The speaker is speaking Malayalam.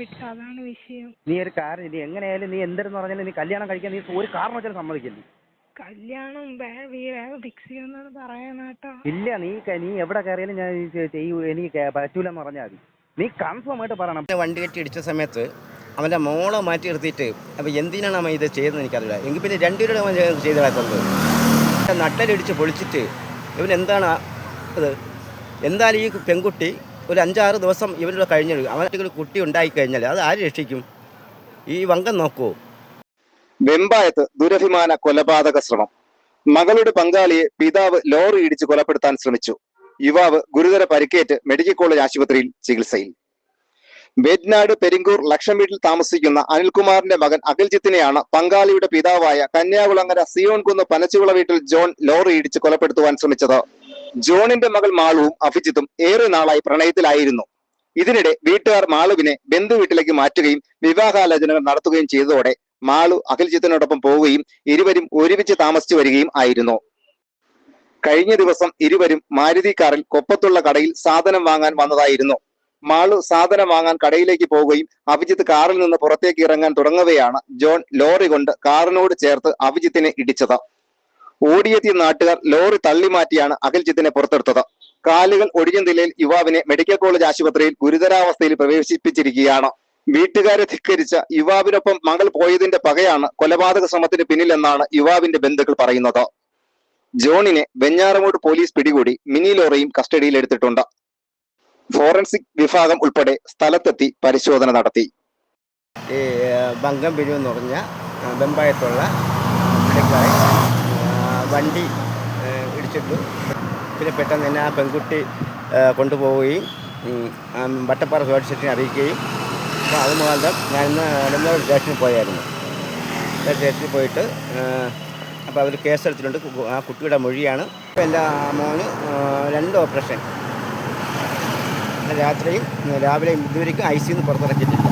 വിട്ടു. അതാണ് വിഷയം. നീ ഒരു കാര്യം നീ എങ്ങനെയായാലും നീ എന്തെന്ന് പറഞ്ഞാലും നീ കല്യാണം കഴിക്കാൻ നീ ഒരു കാരണം വെച്ചാലും സമ്മതിക്കില്ല? കല്യാണം വേ- വീ- ഫിക്സ് പറയാനാട്ടോ ഇല്ല നീ നീ എവിടെ കയറിയാലും ഞാൻ ചെയ്യൂ. എനിക്ക് പറ്റൂലെന്ന് പറഞ്ഞാൽ മതി. നീ കൺഫേം ആയിട്ട് പറയണം. വണ്ടി കെട്ടി ഇടിച്ച സമയത്ത് അവന്റെ മോളെ മാറ്റി നിർത്തിയിട്ട് അപ്പോൾ എന്തിനാണ് അവൻ ഇത് ചെയ്തതെന്ന് എനിക്കറിയില്ല. എങ്കിൽ പിന്നെ രണ്ടുപേരുടെ അവൻ ചെയ്തതായിട്ടുണ്ട് നട്ടലിടിച്ച് പൊളിച്ചിട്ട് ഇവൻ എന്താണ് ഇത്? എന്തായാലും ഈ പെൺകുട്ടി ഒരു അഞ്ചാറ് ദിവസം ഇവരുടെ കഴിഞ്ഞു അവനൊരു കുട്ടി ഉണ്ടായി കഴിഞ്ഞാൽ അത് ആര് രക്ഷിക്കും? ഈ വങ്കം നോക്കൂ. വെമ്പായത്ത് ദുരഭിമാന കൊലപാതക ശ്രമം. മകളുടെ പങ്കാളിയെ പിതാവ് ലോറി ഇടിച്ച് കൊലപ്പെടുത്താൻ ശ്രമിച്ചു. യുവാവ് ഗുരുതര പരിക്കേറ്റ് മെഡിക്കൽ കോളേജ് ആശുപത്രിയിൽ ചികിത്സയിൽ. വേദ്നാട് പെരിങ്കൂർ ലക്ഷം വീട്ടിൽ താമസിക്കുന്ന അനിൽകുമാറിന്റെ മകൻ അഖിൽജിത്തിനെയാണ് പങ്കാളിയുടെ പിതാവായ കന്യാകുളങ്ങര സിയോൺകുന്ന് പനച്ചുകുള വീട്ടിൽ ജോൺ ലോറി ഇടിച്ച് കൊലപ്പെടുത്തുവാൻ ശ്രമിച്ചത്. ജോണിന്റെ മകൾ മാളുവും അഭിജിത്തും ഏറെ നാളായി പ്രണയത്തിലായിരുന്നു. ഇതിനിടെ വീട്ടുകാർ മാളുവിനെ ബന്ധു വീട്ടിലേക്ക് മാറ്റുകയും വിവാഹാലോചനകൾ നടത്തുകയും ചെയ്തതോടെ മാളു അഖിൽജിത്തിനോടൊപ്പം പോവുകയും ഇരുവരും ഒരുമിച്ച് താമസിച്ചു വരികയും ആയിരുന്നു. കഴിഞ്ഞ ദിവസം ഇരുവരും മാരുതി കാറിൽ കൊപ്പത്തുള്ള കടയിൽ സാധനം വാങ്ങാൻ വന്നതായിരുന്നു. മാളു സാധനം വാങ്ങാൻ കടയിലേക്ക് പോവുകയും അഭിജിത്ത് കാറിൽ നിന്ന് പുറത്തേക്ക് ഇറങ്ങാൻ തുടങ്ങവെയാണ് ജോൺ ലോറി കൊണ്ട് കാറിനോട് ചേർത്ത് അഭിജിത്തിനെ ഇടിച്ചത്. ഓടിയെത്തിയ നാട്ടുകാർ ലോറി തള്ളിമാറ്റിയാണ് അഖിൽജിത്തിനെ പുറത്തെടുത്തത്. കാലുകൾ ഒടിഞ്ഞ നിലയിൽ യുവാവിനെ മെഡിക്കൽ കോളേജ് ആശുപത്രിയിൽ ഗുരുതരാവസ്ഥയിൽ പ്രവേശിപ്പിച്ചിരിക്കുകയാണ്. വീട്ടുകാരെ ധിക്കരിച്ച യുവാവിനൊപ്പം മകൾ പോയതിന്റെ പകയാണ് കൊലപാതക ശ്രമത്തിന് പിന്നിലെന്നാണ് യുവാവിന്റെ ബന്ധുക്കൾ പറയുന്നത്. ജോണിനെ വെഞ്ഞാറമൂട് പോലീസ് പിടികൂടി മിനി ലോറിയും കസ്റ്റഡിയിലെടുത്തിട്ടുണ്ട് ഫോറൻസിക് വിഭാഗം ഉൾപ്പെടെ സ്ഥലത്തെത്തി പരിശോധന നടത്തി. ഈ ബംഗം പിരിവെന്ന് പറഞ്ഞ പുള്ളിക്കാരൻ ആ, വണ്ടി ഇടിച്ചിട്ടു. പിന്നെ പെട്ടെന്ന് തന്നെ ആ പെൺകുട്ടി കൊണ്ടുപോവുകയും വട്ടപ്പാറ സോഡ് സ്റ്റേഷനെ അറിയിക്കുകയും. അപ്പോൾ അത് മുഖാന്തരം ഞാൻ ഇന്ന് നിലമ്പൂർ സ്റ്റേഷനിൽ പോയായിരുന്നു. സ്റ്റേഷനിൽ പോയിട്ട് അപ്പോൾ അവർ കേസെടുത്തിട്ടുണ്ട് ആ കുട്ടിയുടെ മൊഴിയാണ്. ഇപ്പോൾ എന്റെ മോന് രണ്ട് ഓപ്പറേഷൻ. രാത്രിയും രാവിലെയും ഇതുവരെയും ഐ സിന്ന് പുറത്തിറക്കിയിട്ടില്ല.